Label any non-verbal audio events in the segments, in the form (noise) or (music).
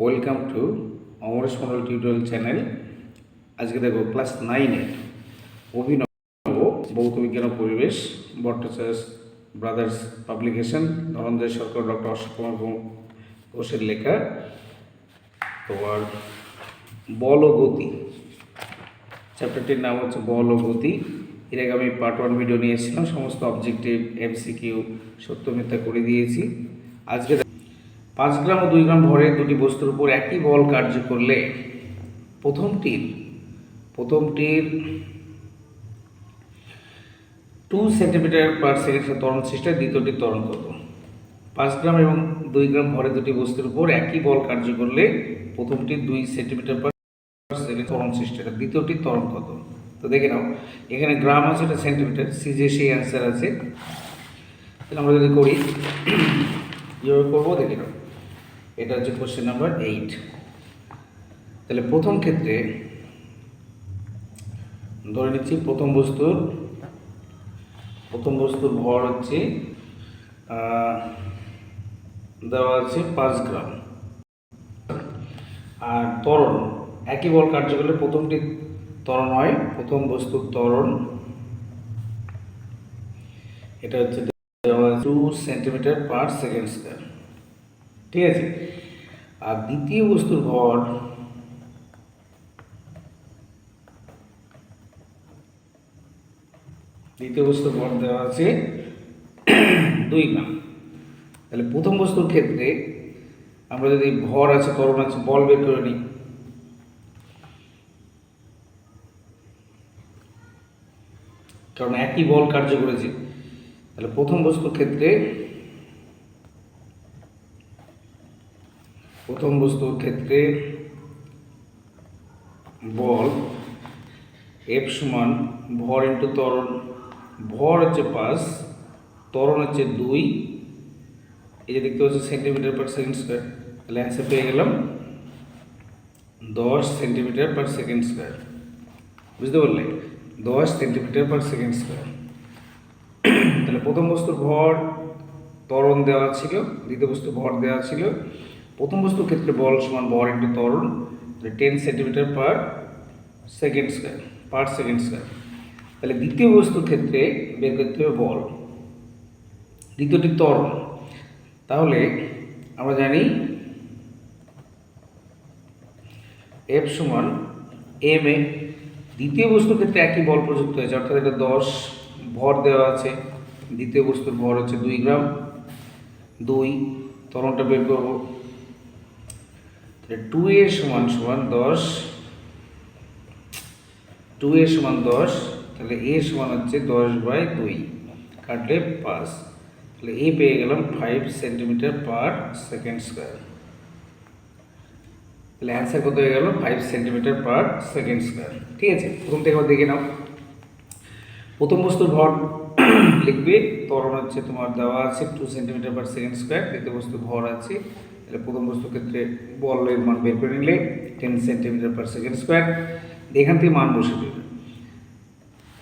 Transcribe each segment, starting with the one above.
Welcome to Amaresh Mondal tutorial channel. আজকে দেখো class নাইনের অভিনব ভৌত বিজ্ঞান পরিবেশ Bhattacharya brothers publication, Dhananjay Sarkar, doctor Ashok Kumar ঘোষের লেখা। তোমার বল চ্যাপ্টারটির নাম হচ্ছে বল এর আগে আমি পার্ট ওয়ান ভিডিও নিয়ে এসেছিলাম, সমস্ত অবজেক্টিভ এমসিকিউ সত্য মিথ্যা করে দিয়েছি। আজকে পাঁচ গ্রাম ও দুই গ্রাম ভরে দুটি বস্তুর উপর একই বল কার্য করলে প্রথমটির প্রথমটির টু সেন্টিমিটার পার সেকেন্ড ত্বরণ সৃষ্টি দ্বিতীয়টির ত্বরণ কত পাঁচ গ্রাম এবং দুই গ্রাম ভরে দুটি বস্তুর উপর একই বল কার্য করলে প্রথমটি দুই সেন্টিমিটার পার সেকেন্ড ত্বরণ সৃষ্টি দ্বিতীয়টির ত্বরণ কত তো দেখে নাও, এখানে গ্রাম আছে, এটা সেন্টিমিটার সিজে সেই অ্যান্সার আছে। আমরা যদি করি, কীভাবে করব, দেখে নাও। এটা হচ্ছে কোশ্চেন নাম্বার এইট তাহলে প্রথম ক্ষেত্রে ধরে নিচ্ছি প্রথম বস্তুর প্রথম বস্তুর ভর হচ্ছে দেওয়া আছে পাঁচ গ্রাম। আর ত্বরণ, একই বল কার্য করলে প্রথমটি ত্বরণ হয়, প্রথম বস্তুর ত্বরণ, এটা হচ্ছে দেওয়া two centimetre per second square ঠিক আছে? আর দ্বিতীয় বস্তুর ভর দ্বিতীয় বস্তুর ভর দেওয়া আছে দুই গ্রাম তাহলে প্রথম বস্তুর ক্ষেত্রে আমরা যদি ভর আছে, ত্বরণ আছে, বল বের করে নিই। কারণ একই বল কার্য করেছে। তাহলে প্রথম বস্তুর ক্ষেত্রে প্রথম বস্তুর ক্ষেত্রে বল এফ সমান ভর ইন্টু ত্বরণ। ভর হচ্ছে পাঁচ, ত্বরণ হচ্ছে দুই। এই যে দেখতে পাচ্ছি সেন্টিমিটার পার সেকেন্ড স্কোয়ার তাহলে অ্যান্সার পেয়ে গেলাম, দশ সেন্টিমিটার পার সেকেন্ড স্কোয়ার বুঝতে পারলে? দশ সেন্টিমিটার পার সেকেন্ড স্কোয়ার তাহলে প্রথম বস্তুর ভর ত্বরণ দেওয়া ছিল, দ্বিতীয় বস্তু ভর দেওয়া ছিল। প্রথম বস্তুর ক্ষেত্রে বল সমান ভর ইন্টু ত্বরণ ten centimetre per second square per second square তাহলে দ্বিতীয় বস্তুর ক্ষেত্রে বের করতে হবে বল। দ্বিতীয়টি ত্বরণ তাহলে আমরা জানি এফ সমান এম এ দ্বিতীয় বস্তুর ক্ষেত্রে একই বল প্রযুক্ত হয়েছে, অর্থাৎ এটা দশ ভর দেওয়া আছে। দ্বিতীয় বস্তুর ভর হচ্ছে দুই গ্রাম। দুই, তরণটা বের করব। টু এর সমান সমান দশ টু এর সমান দশ, তাহলে এ সমান হচ্ছে দশ বাই দুই, কাটলে পাঁচ, তাহলে এ পেয়ে গেলাম five centimetre per second square তাহলে অ্যান্সার কত হয়ে গেল? Five centimetre per second square ঠিক আছে, প্রথম থেকে দেখে নাও। প্রথম বস্তুর ভর (clears throat) লিখবে, ত্বরণ হচ্ছে তোমার দেওয়া আছে two centimetre per second square দ্বিতীয় বস্তু ভর আছে তাহলে প্রথম বস্তুর ক্ষেত্রে বলের মান বের করে নিলে ten centimetre per second square এখান থেকে মান বসে দেবে।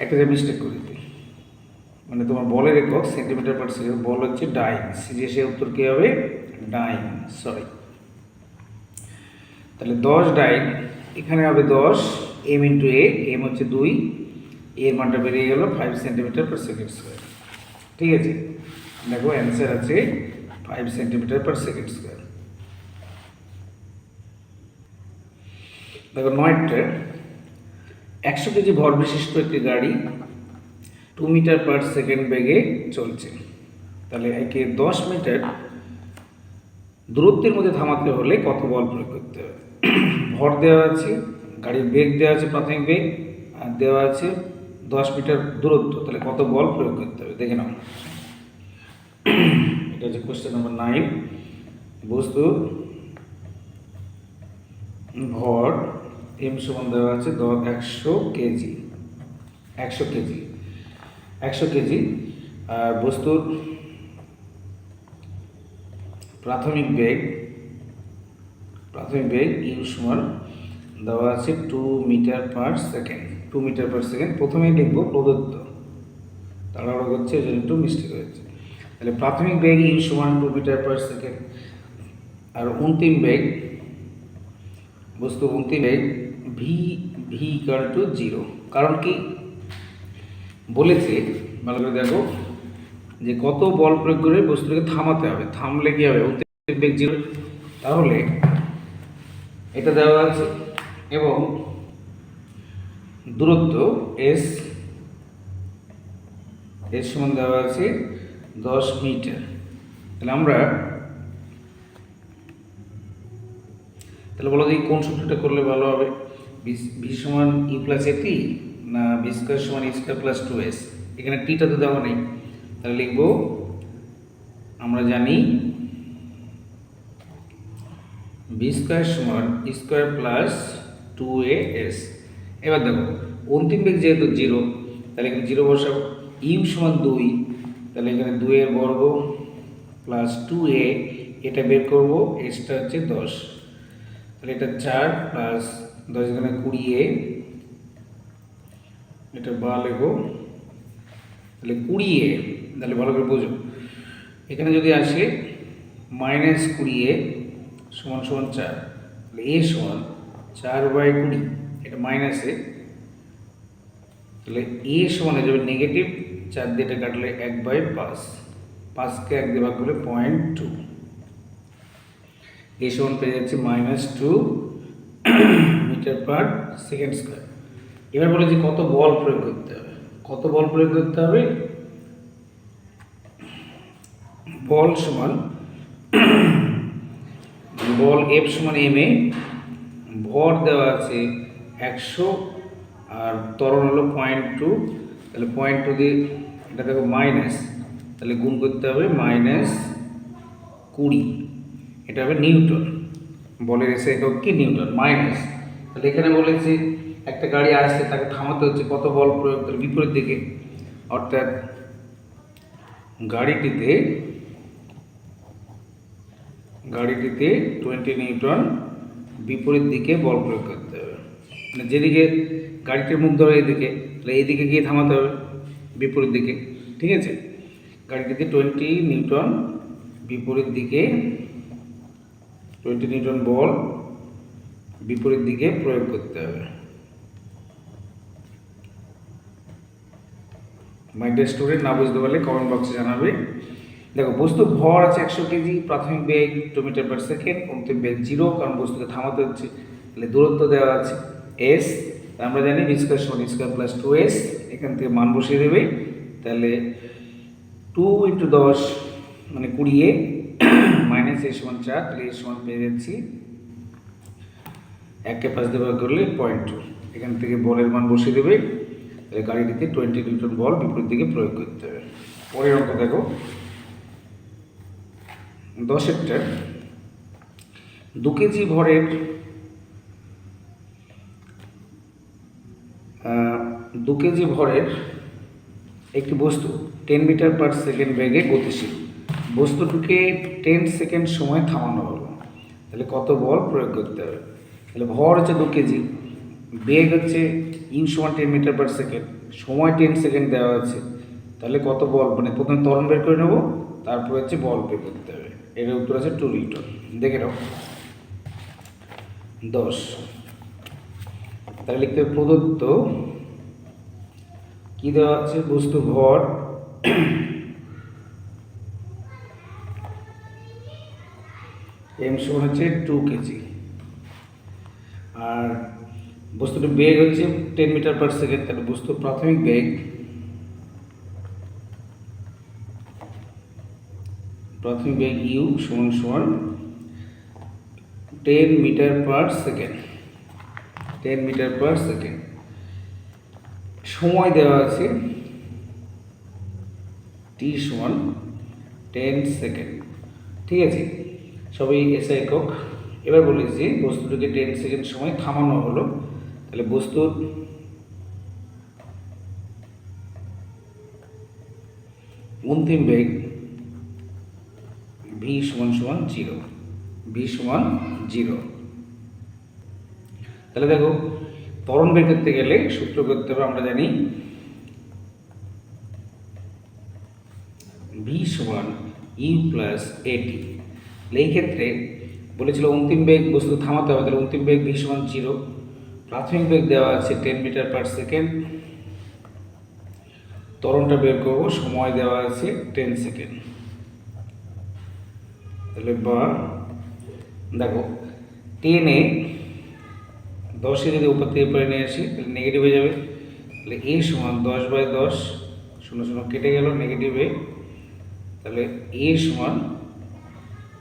একটা যে মিস্টেক করে দিতে মানে তোমার বলের একক সেন্টিমিটার পার সেকেন্ড বল হচ্ছে সিজে সে উত্তর কী হবে? ডাইন সরি তাহলে দশ ডাইন এখানে হবে দশ এম ইন্টু এ এম হচ্ছে দুই এর মানটা বেরিয়ে গেল five centimetre per second square ঠিক আছে? দেখো অ্যান্সার আছে five centimetre per second square দেখো নয়টা একশো কেজি ভর বিশিষ্ট একটি গাড়ি টু মিটার পার সেকেন্ড বেগে চলছে। তাহলে একে দশ মিটার দূরত্বের মধ্যে থামাতে হলে কত বল প্রয়োগ করতে হবে? ভর দেওয়া আছে, গাড়ির বেগ দেওয়া আছে প্রাথমিক বেগ, আর দেওয়া আছে দশ মিটার দূরত্ব। তাহলে কত বল প্রয়োগ করতে হবে? দেখে নাও। এটা হচ্ছে কোশ্চেন নাম্বার নাইন বস্তু, ভর এম সমান দেওয়া আছে দশ একশো কেজি। একশো কেজি। একশো কেজি, আর বস্তুর প্রাথমিক বেগ প্রাথমিক বেগ ইউ সমান দেওয়া আছে two metre per second two metre per second প্রথমে লিখব প্রদত্ত। তাড়াহুড়ো করছে, এই জন্য একটু মিস্টেক হয়েছে। তাহলে প্রাথমিক বেগ ইউ সমান টু মিটার পার সেকেন্ড আর অন্তিম বেগ, বস্তু অন্তিমে v v equal to zero কারণ কি? বলেছে, ভালো করে দেখো, যে কত বল প্রয়োগ করে বস্তুটাকে থামাতে হবে। থামলে কি হবে? অন্তিম বেগ জিরো তাহলে এটা দেওয়া আছে, এবং দূরত্ব এস এর সমান দেওয়া আছে দশ মিটার। তাহলে আমরা, তাহলে বলো দেখি কোন সূত্রটা করলে ভালো হবে। ভি সমান ই প্লাস এটি না বি স্কোয়ার সমান u square plus two s এখানে টিটা তো দেওয়া নেই। তাহলে লিখব, আমরা জানি বি স্কোয়ার সমান square plus two a s এবার দেখো, অন্তিম বেগ যেহেতু জিরো তাহলে এখানে জিরো বসাবো। ইউ সমান দুই, তাহলে এখানে দুইয়ের বর্গ প্লাস টু এ এটা বের করব এসটা হচ্ছে দশ। তাহলে এটা চার প্লাস দশ এখানে কুড়ি এ, এটা বা লেখো। তাহলে কুড়ি এ, তাহলে ভালো করে বোঝো। এখানে যদি আসে মাইনাস কুড়ি এ সমান সমান চার, তাহলে এ সমান চার বাই কুড়ি, এটা মাইনাসে তাহলে এ সমান হয়ে যাবে নেগেটিভ চার দিয়ে এটা কাটলে এক বাই পাঁচ। পাঁচকে এক দিয়ে করলে পয়েন্ট টু এ সমান পেয়ে যাচ্ছে minus two metre per second square. এবার বলে যে কত বল প্রয়োগ করতে হবে। কত বল প্রয়োগ করতে হবে? বল সমান বল এফ সমান এম এ। ভর দেওয়া আছে একশো আর ত্বরণ হলো পয়েন্ট টু। তাহলে পয়েন্ট টু দিয়ে এটা দেখো মাইনাস। তাহলে গুণ করতে হবে মাইনাস কুড়ি। এটা হবে নিউটন। বলের এসে একক কি? নিউটন। মাইনাস। তাহলে এখানে বলেছে, একটা গাড়ি আসছে, তাকে থামাতে হচ্ছে, কত বল প্রয়োগ, তাহলে বিপরীত দিকে। অর্থাৎ গাড়িটিতে গাড়িটিতে টোয়েন্টি নিউটন বিপরীত দিকে বল প্রয়োগ করতে হবে। মানে যেদিকে গাড়িটির মুখ ধরে এইদিকে তাহলে এইদিকে গিয়ে থামাতে হবে, বিপরীত দিকে, ঠিক আছে? গাড়িটিতে টোয়েন্টি নিউটন বিপরীত দিকে টোয়েন্টি নিউটন বল বিপরীত দিকে প্রয়োগ করতে হবে। মাই ডে স্টুডেন্ট না বুঝতে পারলে কমেন্ট বক্সে জানাবে। দেখো, বস্তু ভর আছে একশো কেজি, প্রাথমিক বেগ টু মিটার পার সেকেন্ড অন্তিম বেগ জিরো কারণ বস্তুকে থামাতে হচ্ছে। তাহলে দূরত্ব দেওয়া আছে এস আমরা জানি বি স্কোয়ার সমান স্কোয়ার প্লাস টু এস এখান থেকে মান বসিয়ে দেবে। তাহলে টু ইন্টু দশ মানে কুড়ি এ মাইনাস এ সমান চার, তাহলে এ সমান পেয়ে যাচ্ছি। এককে পাঁচ দিয়ে করলে পয়েন্ট টু এখান থেকে বলের মান বসিয়ে দেবে। তাহলে গাড়িটিতে টোয়েন্টি নিউটন বল বিপরীত দিকে প্রয়োগ করতে হবে। পরের অঙ্ক দেখো। দশেরটা দু কেজি ভরের দু কেজি ভরের একটি বস্তু টেন মিটার পার সেকেন্ড বেগে গতিশীল। বস্তুটিকে টেন সেকেন্ড সময় থামানো হলো। তাহলে কত বল প্রয়োগ করতে হবে? তাহলে ভর হচ্ছে দু কেজি, বেগ হচ্ছে in show one ten metre per second, সময় টেন সেকেন্ড দেওয়া আছে তাহলে কত বল? মানে প্রথমে তরণ বের করে নেব, তারপর হচ্ছে বল বের করতে হবে। এর উত্তর আছে টু নিউটন। দেখে নাও। দশ। তাহলে লিখতে প্রদত্ত। কি দেওয়া আছে? বস্তু ভর। এম হচ্ছে টু কেজি। আর বস্তুটির বেগ হচ্ছে টেন মিটার পার সেকেন্ড তাহলে বস্তুর প্রাথমিক বেগ প্রাথমিক বেগ ইউ সমান সমান ten metre per second ten metre per second সময় দেওয়া আছে টি সমান টেন সেকেন্ড ঠিক আছে? সবই এসে একক এবার বলেছি বস্তুটিকে টেন সেকেন্ড সময় থামানো হলো, তাহলে বস্তুর অন্তিম বেগ ভি সমান সমান জিরো ভি সমান জিরো তাহলে দেখো, ত্বরণ বের করতে গেলে সূত্র করতে হবে, আমরা জানি ভি সমান ইউ প্লাস এটি এই ক্ষেত্রে বলেছিল অন্তিম বেগ বস্তু থামাতে হবে, তাহলে অন্তিম বেগ ভি সমান জিরো। প্রাথমিক বেগ দেওয়া আছে টেন মিটার পার সেকেন্ড। তরণটা বের করব, সময় দেওয়া আছে টেন সেকেন্ড। তাহলে বা, দেখো, টেনে দশে যদি উপর থেকে পরে নিয়ে আসি, তাহলে নেগেটিভ হয়ে যাবে। তাহলে এ সমান দশ বাই দশ, শূন্য শূন্য কেটে গেল নেগেটিভে তাহলে এ সমান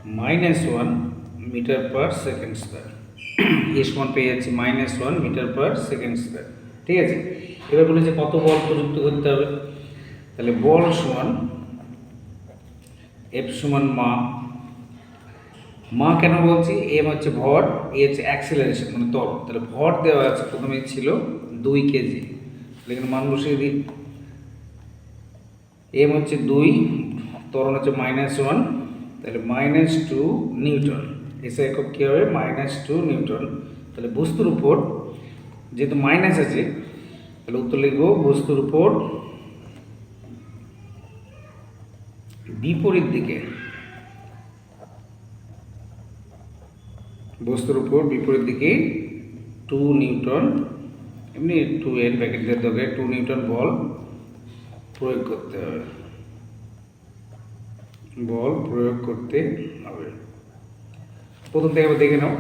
minus one metre per second square a সমান পেয়ে যাচ্ছি minus one metre per second square ঠিক আছে? এবার বলেছে কত বল প্রযুক্ত করতে হবে? তাহলে বল সমান এফ সমান মা। মা কেন বলছি? এম হচ্ছে ভর এ হচ্ছে অ্যাক্সেলারেশন মানে ত্বরণ তাহলে ভর দেওয়া আছে প্রথমে ছিল দুই কেজি। তাহলে এখানে মান বসিয়ে দিই। এম হচ্ছে দুই ত্বরণ হচ্ছে মাইনাস ওয়ান তাহলে মাইনাস টু নিউটন এসে একক কী হবে? মাইনাস টু নিউটন তাহলে বস্তুর উপর যেহেতু মাইনাস আছে, তাহলে উত্তর লিখব বস্তুর উপর বিপরীত দিকে। বস্তুর উপর বিপরীত দিকে টু নিউটন এমনি টু এর ব্যাকেট দিয়ে টু নিউটন বল প্রয়োগ করতে হবে। বল প্রয়োগ করতে হবে। প্রথম থেকে দেখে নাও।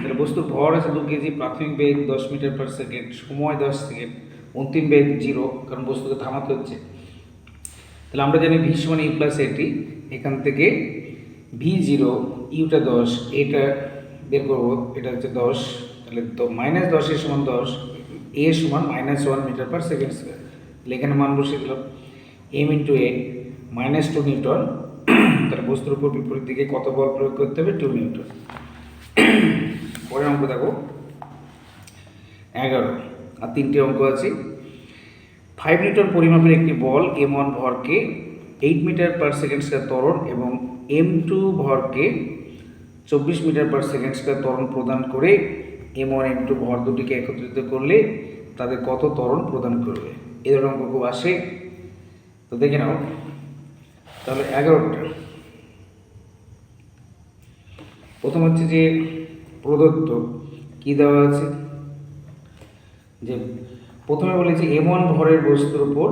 তাহলে বস্তুর ভর আছে দু কেজি, প্রাথমিক বেগ দশ মিটার পার সেকেন্ড সময় দশ সেকেন্ড অন্তিম বেগ জিরো কারণ বস্তুকে থামাতে হচ্ছে। তাহলে আমরা জানি ভি সমান ইউ প্লাস এটি এখান থেকে ভি জিরো ইউটা দশ এটা বের করব, এটা হচ্ছে দশ, তাহলে তো মাইনাস দশ দশের সমান দশ এ সমান minus one metre per second square তাহলে এখানে মান বসে দিলাম। M into a minus two newton বস্তুর উপর বিপরীত দিকে কত বল প্রয়োগ করতে হবে? Two newton. পরের অঙ্ক দেখো। এগারো। আর তিনটে অঙ্ক আছে। ফাইভ নিউটন পরিমাপের একটি বল এম ওয়ান ভরকে eight metre per second square ত্বরণ এবং এম টু ভরকে চব্বিশ মিটার পার সেকেন্ড স্কোয়ার ত্বরণ প্রদান করে এম ওয়ান এম টু ভর দুটিকে একত্রিত করলে তাদের কত ত্বরণ প্রদান করবে? এ ধরনের অঙ্ক খুব আসে। তো দেখে নাও। তাহলে এগারোটা। প্রথম হচ্ছে যে প্রদত্ত কি দেওয়া আছে? যে প্রথমে বলেছি এম ওয়ান ভরের বস্তুর উপর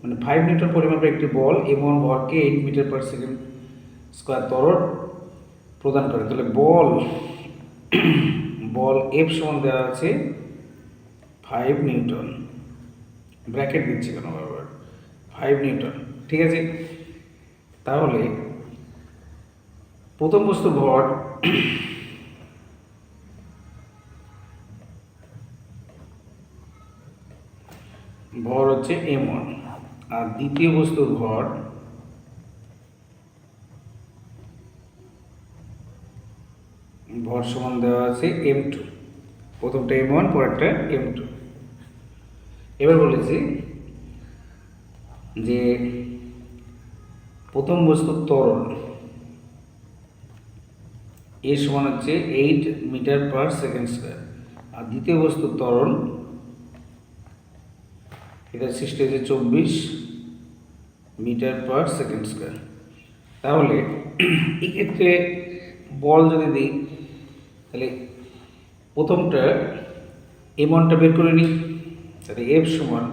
মানে ফাইভ মিটার পরিমাপের একটি বল এম ওয়ান ভরকে eight metre per second square ত্বরণ প্রদান করে। তাহলে বল বল এফ সমান দেওয়া আছে ফাইভ নিউটন। ব্র্যাকেট দিচ্ছি কেন বারবার? Five newton. ঠিক আছে? তাহলে প্রথম বস্তু ভর (clears throat) ভর হচ্ছে এম ওয়ান আর দ্বিতীয় বস্তুর ভর ভর সমান দেওয়া আছে এম টু। প্রথমটা এম ওয়ান পরেরটা এম টু। এবার বলেছি যে প্রথম বস্তুর ত্বরণ এ সমান হচ্ছে eight metre per second square আর দ্বিতীয় বস্তুর ত্বরণ। এটা সৃষ্টি হচ্ছে চব্বিশ মিটার পার সেকেন্ড স্কোয়ার তাহলে এক্ষেত্রে বল যদি দিই, তাহলে প্রথমটা এম ওয়ানটা বের করে নিই। তাহলে এফ সমান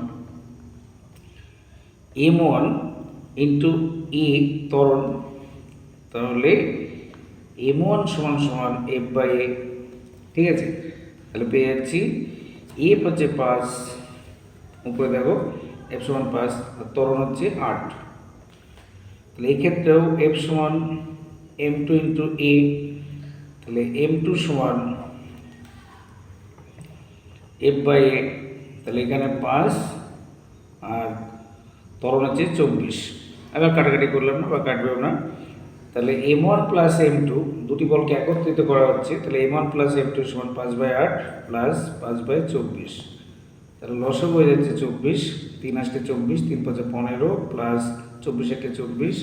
এম ওয়ান ইন্টু ই ত্বরণ। তাহলে এম ওয়ান সমান সমান এফ বাই এ ঠিক আছে? তাহলে পেয়ে যাচ্ছি এফ হচ্ছে পাঁচ উপরে দেখো এফ সমান পাঁচ আর ত্বরণ হচ্ছে আট। তাহলে এই ক্ষেত্রেও এফ সমান এম টু ইন্টু এ তাহলে এম টু সমান এফ বাই এ তাহলে এখানে পাঁচ আর তরণ হচ্ছে চব্বিশ। এবার কাটাকাটি করলাম না, বা কাটবেও না। তাহলে m one plus m two দুটি বলকে একত্রিত করা হচ্ছে, তাহলে m one plus m two সমান পাঁচ বাই আট প্লাস পাঁচ বাই চব্বিশ। তাহলে লসক হয়ে যাচ্ছে চব্বিশ, তিন আসতে চব্বিশ, তিন পাঁচে পনেরো প্লাস চব্বিশ একে চব্বিশ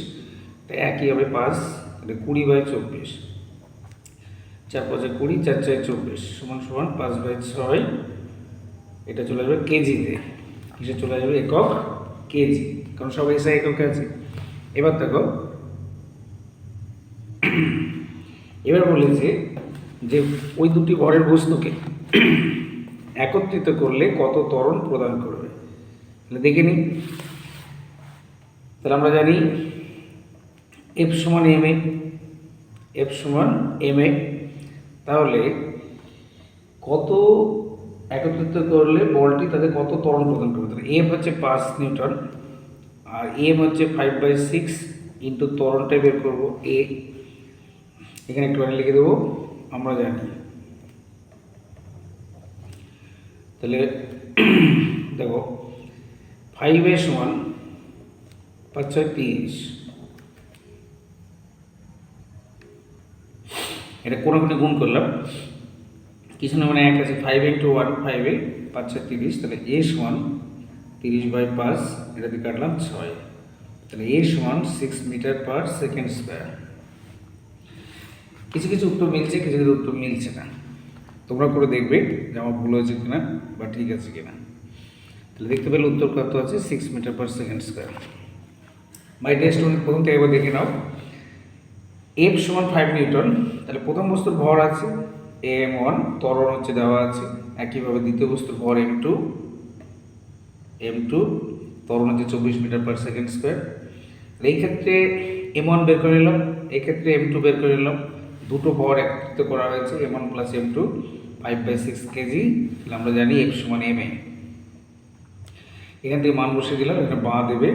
এটা একই হবে পাঁচ, তাহলে কুড়ি বাই চব্বিশ। চার পাঁচে কুড়ি, চার চার চব্বিশ, সমান সমান পাঁচ বাই ছয়, এটা চলে যাবে কেজিতে। কিসে চলে যাবে? একক কেজি, কারণ সব এসে একক আছে। এবার দেখো এবার বলেছে যে ওই দুটি ভরের বস্তুকে একত্রিত করলে কত ত্বরণ প্রদান করবে? দেখে নিই। তাহলে আমরা জানি এফ সমান এম এ এফ সমান এম এ তাহলে কত একত্রিত করলে বলটি তাদের কত ত্বরণ প্রদান করবে? তাহলে এফ হচ্ছে পাঁচ নিউটন, আর এম হচ্ছে ফাইভ বাই সিক্স ইন্টু ত্বরণটা বের করব এ এখানে একটু লিখে দেবো, আমরা জানি। তাহলে, (clears throat) দেখো ফাইভ এ সমান পাঁচ ছয় তিরিশ। এটা কোনো কোনো গুণ করলাম। কিছু না মানে এক আছে? ফাইভ ইন্টু ওয়ান ফাইভে পাঁচ ছয় তিরিশ, তাহলে এ সমান তিরিশ বাই পাঁচ, এটা দিয়ে কাটলাম ছয়। তাহলে এ সমান six metre per second square কিছু কিছু উত্তর মিলছে, কিছু কিছু উত্তর মিলছে না। তোমরা করে দেখবে যে আমার ভুল হয়েছে কিনা বা ঠিক আছে কিনা। তাহলে দেখতে পেলে উত্তর কত আছে? Six metre per second square my test প্রথম থেকে একবার দেখে নাও। এফ সমান ফাইভ নিউটন। তাহলে প্রথম বস্তুর ভর আছে এম ওয়ান ত্বরণ হচ্ছে দেওয়া আছে। একইভাবে দ্বিতীয় বস্তুর ভর এম টু এম টু ত্বরণ হচ্ছে চব্বিশ মিটার পার সেকেন্ড স্কোয়ার এই ক্ষেত্রে এম ওয়ান বের করে নিলাম এক্ষেত্রে এম টু বের করে নিলাম। দুটো ভর একত্রিত করা হয়েছে m one plus m two five by six kg তাহলে আমরা জানি এফ সমান এম এ এখান থেকে মান বসে দিলাম, এখানে বাঁ দেবে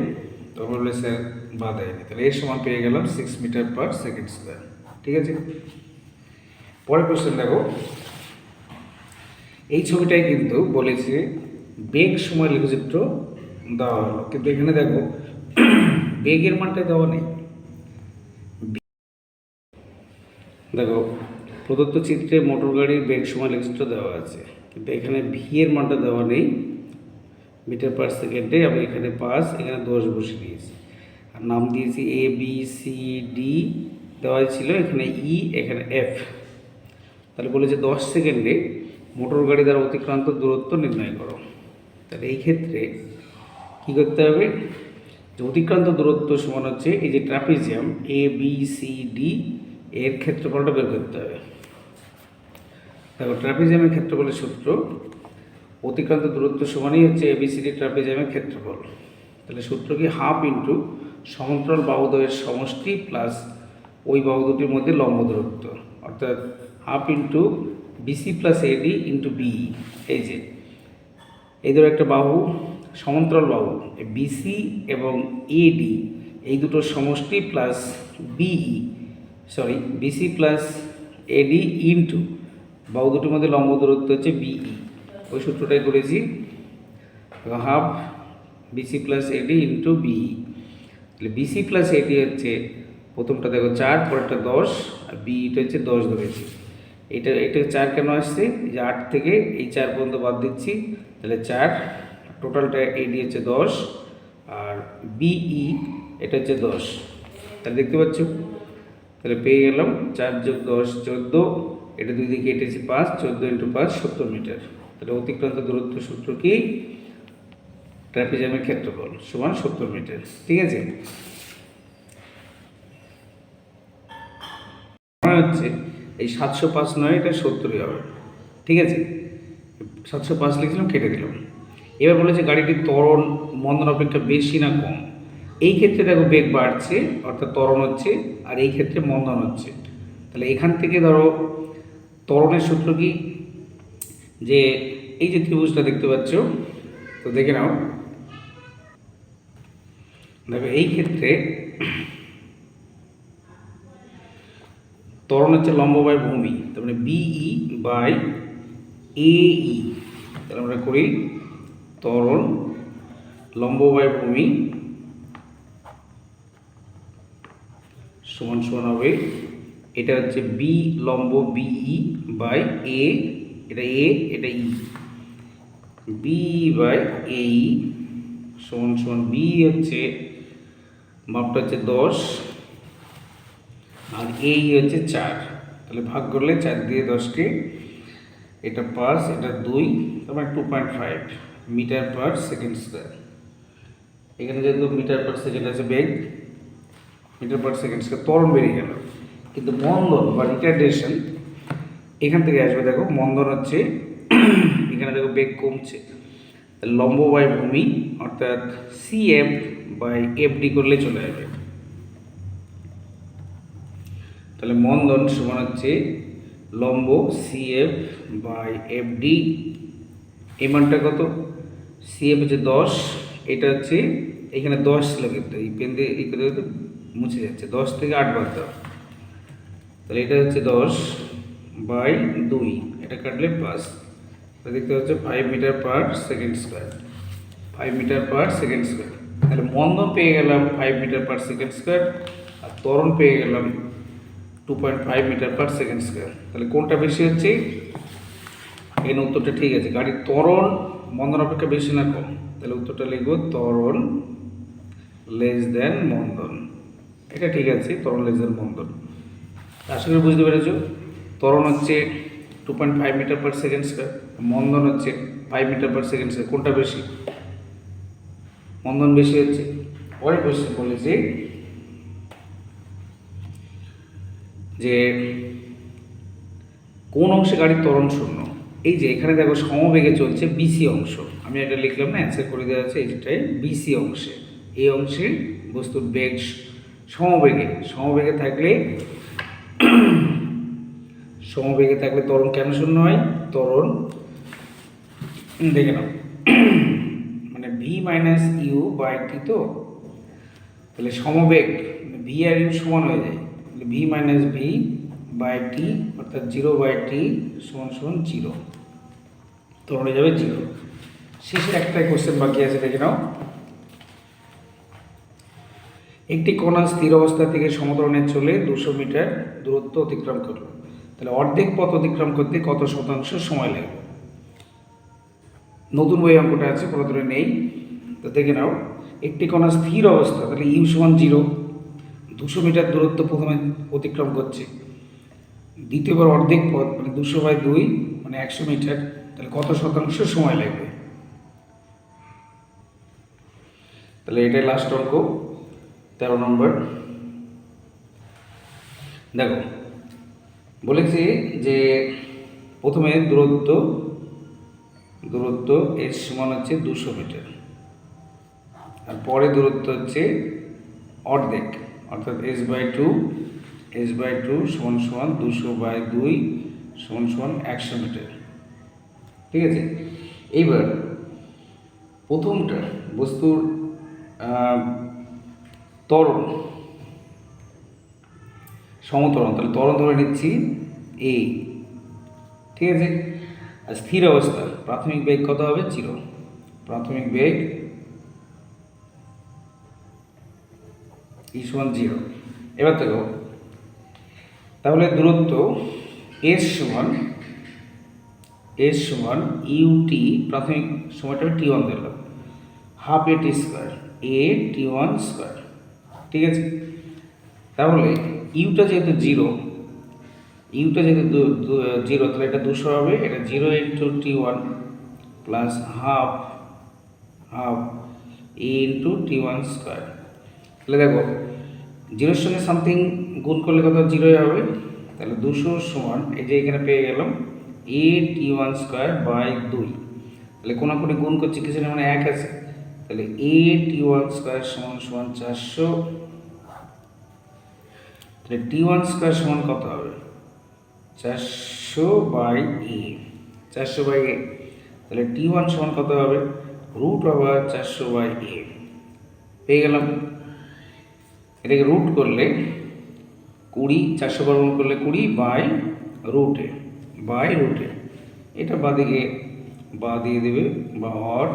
তবে বললে স্যার বাঁ দেয়নি, তাহলে এর সমান পেয়ে গেলাম six metre per second square ঠিক আছে? পরের কোশ্চেন দেখো। এই ছবিটাই কিন্তু বলেছে বেগ সময় লেখচিত্র দেওয়া হলো, কিন্তু এখানে দেখো, বেগের মানটা দেওয়া নেই। দেখো, প্রদত্ত চিত্রে মোটর গাড়ির বেগ সময় লেখচিত্র দেওয়া আছে। কিন্তু এখানে ভি এর মানটা দেওয়া নেই। মিটার পার সেকেন্ডে আমি এখানে পাঁচ এখানে দশ বসে দিয়েছি। আর নাম দিয়েছি এ বি সি ডি দেওয়া ছিল এখানে ই এখানে এফ তাহলে বলেছে দশ সেকেন্ডে মোটর গাড়ি দ্বারা অতিক্রান্ত দূরত্ব নির্ণয় করো। তাহলে এই ক্ষেত্রে কী করতে হবে? যে অতিক্রান্ত দূরত্ব সমান হচ্ছে এই যে trapezium A B C D এর ক্ষেত্রফলটা বের করতে হবে। দেখো, ট্রাপিজিয়ামের ক্ষেত্রফলের সূত্র অতিক্রান্ত দূরত্ব সমানই হচ্ছে এবিসিডি ট্রাপিজিয়ামের ক্ষেত্রফল। তাহলে সূত্র কি? হাফ ইন্টু সমান্তরাল বাহুদ্বয়ের সমষ্টি প্লাস ওই বাহু দুটির মধ্যে লম্ব দূরত্ব। অর্থাৎ half into BC plus AD into B এই যে এই ধরো একটা বাহু সমান্তরাল বাহু বিসি এবং এডি এই দুটোর সমষ্টি plus BE sorry BC plus AD into বাহু দুটোর মধ্যে লম্ব দূরত্ব হচ্ছে বিই ওই সূত্রটাই করেছি। Half BC plus AD into BE তাহলে বিসি প্লাস এডি হচ্ছে প্রথমটা দেখো চার, পরেরটা দশ, আর বিইটা হচ্ছে দশ ধরেছি। এটা এটা চার কেন আসছে? যে আট থেকে এই চার পর্যন্ত বাদ দিচ্ছি। তাহলে চার, টোটালটা এডি হচ্ছে দশ, আর বিই এটা হচ্ছে দশ। তাহলে দেখতে পাচ্ছ তাহলে পেয়ে গেলাম চার যোগ দশ, চোদ্দ। এটা দুই দিকে এটেছি পাঁচ, চোদ্দ ইন্টু পাঁচ, সত্তর মিটার। তাহলে অতিক্রান্ত দূরত্ব সূত্র কি? ট্রাপিজামের ক্ষেত্রফল সমান সত্তর মিটার। ঠিক আছে? হচ্ছে এই সাতশো পাঁচ নয়, এটা সত্তরই হবে। ঠিক আছে? সাতশো পাঁচ লিখছিলাম, কেটে দিলাম। এবার বলেছে গাড়িটির ত্বরণ মন্দন অপেক্ষা বেশি না কম। এই ক্ষেত্রে দেখো বেগ বাড়ছে, অর্থাৎ ত্বরণ হচ্ছে, আর এই ক্ষেত্রে মন্দন হচ্ছে। তাহলে এখান থেকে ধরো, ত্বরণের সূত্র কি? যে এই যে ত্রিভুজটা দেখতে পাচ্ছ, তো দেখে নাও। দেখো, এই ক্ষেত্রে ত্বরণ হচ্ছে লম্ব বাই ভূমি, তার মানে বিই বাই এই তাহলে আমরা করি ত্বরণ লম্ব বাই ভূমি সমান সমান হবে, এটা হচ্ছে বি লম্ব বিই বাই এ এটা এ এটা ই বি বাই এই সমান সমান বি হচ্ছে, মাপটা হচ্ছে দশ, আর এই হচ্ছে চার। তাহলে ভাগ করলে চার দিয়ে দশকে এটা পাঁচ, এটা দুই, তারপর two point five metre per second square. এখানে যেহেতু মিটার পার সেকেন্ড আছে বেগ মিটার পার সেকেন্ড স্কোয়ার ত্বরণ বেরিয়ে গেল। কিন্তু মন্দন বা রিটার্ডেশন এখান থেকে আসবে, দেখো, মন্দন হচ্ছে, এখানে দেখো বেগ কমছে। লম্ব বাই ভূমি অর্থাৎ C F by F D করলে চলে যাবে তাহলে মন্দন সমান হচ্ছে লম্ব C F by F D এই মানটা কত? সি এফ হচ্ছে দশ, এটা হচ্ছে, এখানে দশ ছিল কিন্তু এই পেন দিয়ে এই মুছে যাচ্ছে। দশ থেকে আট বাদ দাও। তাহলে এটা হচ্ছে দশ বাই দুই। এটা কাটলে পাঁচ। দেখতে হচ্ছে five metre per second square five metre per second square তাহলে মন্দন পেয়ে গেলাম five metre per second square আর ত্বরণ পেয়ে গেলাম two point five metre per second square তাহলে কোনটা বেশি হচ্ছে? এখানে উত্তরটা ঠিক আছে। গাড়ির ত্বরণ মন্দন অপেক্ষা বেশি না কম। তাহলে উত্তরটা লিখব ত্বরণ লেস দেন মন্দন। এটা ঠিক আছে, ত্বরণ লেস দেন মন্দন আশা করি বুঝতে পেরেছ। ত্বরণ হচ্ছে two point five metre per second square মন্দন হচ্ছে five metre per second square কোনটা বেশি? মন্দন বেশি হচ্ছে। পরে কোয়েশ্চেন বলেছি যে কোন অংশে গাড়ির ত্বরণ শূন্য? এই যে এখানে দেখো সমবেগে চলছে বিসি অংশ। আমি এটা লিখলাম না অ্যান্সার করে দেওয়া আছে এইটাই বিসি অংশে। এই অংশে বস্তুর বেগ সমবেগে সমবেগে থাকলে সমবেগে থাকলে ত্বরণ কেন শূন্য হয়? ত্বরণ হুম, দেখে নাও। মানে v minus u by t তো? তাহলে সমবেগ ভি আর ইউ সমান হয়ে যায়। তাহলে v minus v by t অর্থাৎ জিরো বাই টি সমান সমান জিরো তো হয়ে যাবে জিরো শেষে একটাই কোশ্চেন বাকি আছে দেখে নাও। একটি কণা স্থির অবস্থা থেকে সমতরণে চলে দুশো মিটার দূরত্ব অতিক্রম করল। তাহলে অর্ধেক পথ অতিক্রম করতে কত শতাংশ সময় লাগবে? নতুন বই অঙ্কটা আছে পুরাতনে নেই। তো দেখে নাও, একটি কণা স্থির অবস্থা, তাহলে ইউ সমান জিরো, দুশো মিটার দূরত্ব প্রথমে অতিক্রম করছে। দ্বিতীয়বার অর্ধেক পথ মানে দুশো বাই দুই মানে একশো মিটার, তাহলে কত শতাংশ সময় লাগবে? তাহলে এটাই লাস্ট অঙ্ক। তেরো নম্বর। দেখো, বলেছি যে প্রথমে দূরত্ব দূরত্ব এর সমান হচ্ছে দুশো মিটার। আর পরে দূরত্ব হচ্ছে অর্ধেক, অর্থাৎ s by two s by two সমান সমান দুশো বাই দুই সমান সমান একশো মিটার। ঠিক আছে? এইবার প্রথমটা বস্তুর ত্বরণ। সমতরণ, তাহলে ত্বরণ ধরে নিচ্ছি এ ঠিক আছে? আর স্থির অবস্থা, প্রাথমিক বেগ কত হবে? জিরো। প্রাথমিক বেগ ই সমান জিরো। এবার দেখো, তাহলে দূরত্ব এস সমান এস সমান ইউটি প্রাথমিক সময়টা টি ওয়ান দিলাম half a t square a t one square ঠিক আছে? তাহলে ইউটা যেহেতু জিরো ইউটা যেহেতু জিরো তাহলে এটা দুশো হবে, এটা zero into t one plus half half into t one square তাহলে দেখো জিরোর সঙ্গে সামথিং গুণ করলে কত? জিরোই হবে। তাহলে দুশো সমান, এই যে এখানে পেয়ে গেলাম a t one square by দুই। তাহলে কোনো কোনো গুণ করছি কিছু না মানে এক আছে। তাহলে এ টি ওয়ান স্কোয়ার সমান সমান চারশো। তাহলে টি ওয়ান স্কোয়ার সমান কত হবে? চারশো বাই এ চারশো বাই এ তাহলে টি ওয়ান সমান কত হবে? রুট আবার চারশো বাই এ পেয়ে গেলাম। এটাকে রুট করলে কুড়ি, চারশো বর্গমূল করলে কুড়ি বাই রুটে বাই রুটে এটা বাদিকে বা দিয়ে দেবে বা অর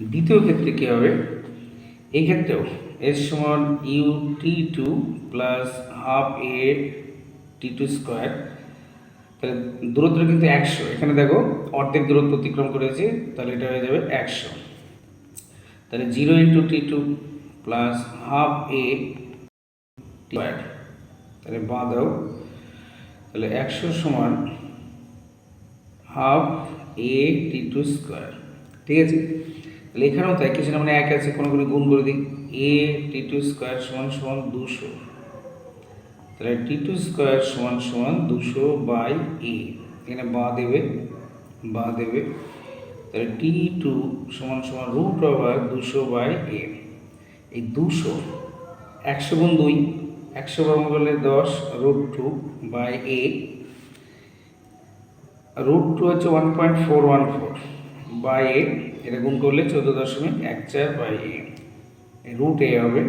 দ্বিতীয় ক্ষেত্রে কী হবে? এই ক্ষেত্রেও এর সমান u t two plus half a t two square. তাহলে দূরত্ব কিন্তু একশো। এখানে দেখো অর্ধেক দূরত্ব অতিক্রম করেছে, তাহলে এটা হয়ে যাবে একশো। তাহলে zero into t two plus half a square. তাহলে বাঁ দাও। তাহলে একশো সমান half a t two square. ঠিক আছে? তাহলে তাই, কিছু না মানে এক আছে কোনো কোনো গুণ করে দিই। এ টি টু স্কোয়ার সমান সমান দুশো। তাহলে টি টু স্কোয়ার সমান সমান দুশো বাই এ এখানে বা দেবে বা দেবে। তাহলে টি টু সমান সমান রুট ওভার দুশো বাই এ এই দুশো, একশো গুণ দুই, একশো বর্গ করলে দশ root two by a root two হচ্ছে one point four one four by a এটা গুণ করলে চোদ্দ দশমিক এক চার বাই রুট এ হবে।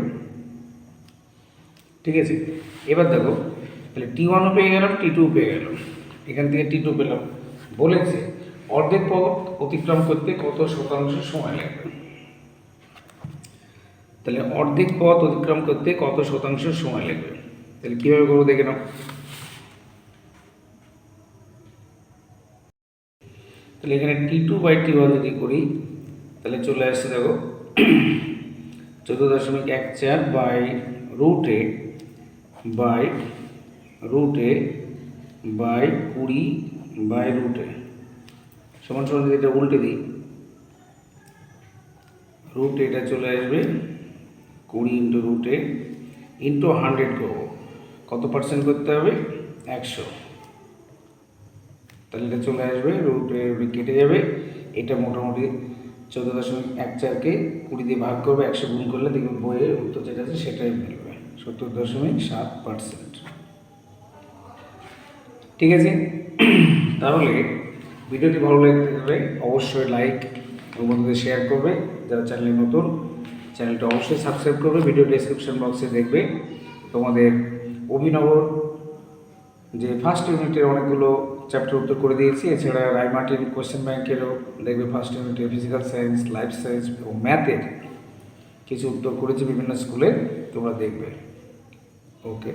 ঠিক আছে? এবার দেখো, তাহলে টি ওয়ানও পেয়ে গেলাম টি টু পেয়ে গেলাম। এখান থেকে টি টু পেলাম। বলেছে, অর্ধেক পথ অতিক্রম করতে কত শতাংশ সময় লাগবে? তাহলে অর্ধেক পথ অতিক্রম করতে কত শতাংশ সময় লাগবে? তাহলে কীভাবে করব দেখে নাও। তাহলে এখানে t two by t one যদি করি, তাহলে চলে আসছে দেখো, চোদ্দ দশমিক এক চার by root a by root a by কুড়ি বাই রুট এ সমান সমান যদি এটা উল্টে দিই রুট এটা চলে আসবে কুড়ি ইন্টু রুট ইন্টু হান্ড্রেড করব। কত পার্সেন্ট করতে হবে? একশো। তাহলে এটা চলে আসবে রুটে রুটে কেটে যাবে। এটা মোটামুটি চোদ্দ দশমিক এক চারকে কুড়ি দিয়ে ভাগ করবে, একশো গুণ করলে দেখবে বইয়ের উত্তর যেটা আছে সেটাই মিলবে, সত্তর দশমিক সাত পার্সেন্ট ঠিক আছে? তাহলে ভিডিওটি ভালো লাগতে গেলে অবশ্যই লাইক এবং বন্ধুদের শেয়ার করবে। যারা চ্যানেলে নতুন চ্যানেলটা অবশ্যই সাবস্ক্রাইব করবে ভিডিও ডেসক্রিপশন বক্সে দেখবে। তোমাদের অভিনবর যে ফার্স্ট ইউনিটের অনেকগুলো চ্যাপ্টার উত্তর করে দিয়েছি। এছাড়া রায়মার্টিন কোয়েশ্চেন ব্যাংকেরও দেখবে ফার্স্ট ইউনিটে ফিজিক্যাল সায়েন্স লাইফ সায়েন্স এবং ম্যাথের কিছু উত্তর করেছি বিভিন্ন স্কুলে তোমরা দেখবে। ওকে